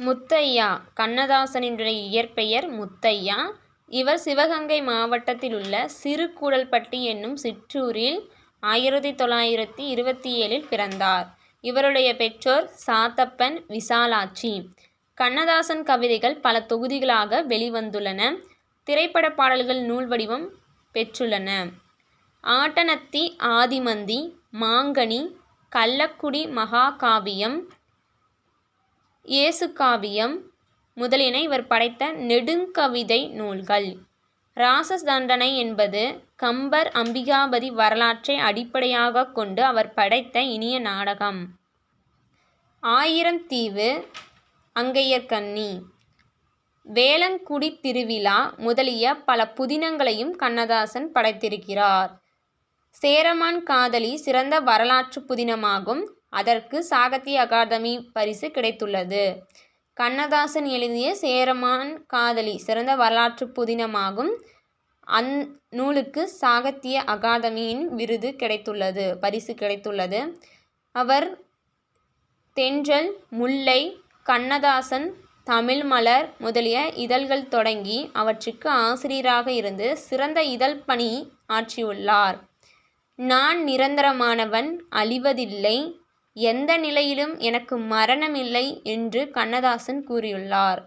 முத்தையா. கண்ணதாசனினுடைய இயற்பெயர் முத்தையா. இவர் சிவகங்கை மாவட்டத்தில் உள்ள சிறுகூடல்பட்டி என்னும் சிற்றூரில் ஆயிரத்தி தொள்ளாயிரத்தி இருபத்தி ஏழில் பிறந்தார். இவருடைய பெற்றோர் சாத்தப்பன் விசாலாட்சி. கண்ணதாசன் கவிதைகள் பல தொகுதிகளாக வெளிவந்துள்ளன. திரைப்பட பாடல்கள் நூல் வடிவம் பெற்றுள்ளன. ஆட்டனத்தி ஆதிமந்தி மாங்கனி கள்ளக்குடி மகாகாவியம் இயேசுக்காவியம் முதலியன இவர் படைத்த நெடுங்கவிதை நூல்கள். ராசதண்டனை என்பது கம்பர் அம்பிகாபதி வரலாற்றை அடிப்படையாகக் கொண்டு அவர் படைத்த இனிய நாடகம். ஆயிரம் தீவு அங்கையர்கண்ணி வேளங்குடி திருவிழா முதலிய பல புதினங்களையும் கண்ணதாசன் படைத்திருக்கிறார். சேரமான் காதலி சிறந்த வரலாற்று புதினமாகும் அதற்கு சாகித்ய அகாதமி பரிசு கிடைத்துள்ளது. கண்ணதாசன் எழுதிய சேரமான் காதலி சிறந்த வரலாற்று புதினமாகும். அந் நூலுக்கு சாகித்ய அகாதமியின் விருது கிடைத்துள்ளது பரிசு கிடைத்துள்ளது. அவர் தென்றல் முல்லை கண்ணதாசன் தமிழ் மலர் முதலிய இதழ்கள் தொடங்கி அவற்றுக்கு ஆசிரியராக இருந்து சிறந்த இதழ் பணி ஆற்றியுள்ளார். நான் நிரந்தரமானவன் அழிவதில்லை. எந்த நிலையிலும் எனக்கு மரணமில்லை என்று கண்ணதாசன் கூறியுள்ளார்.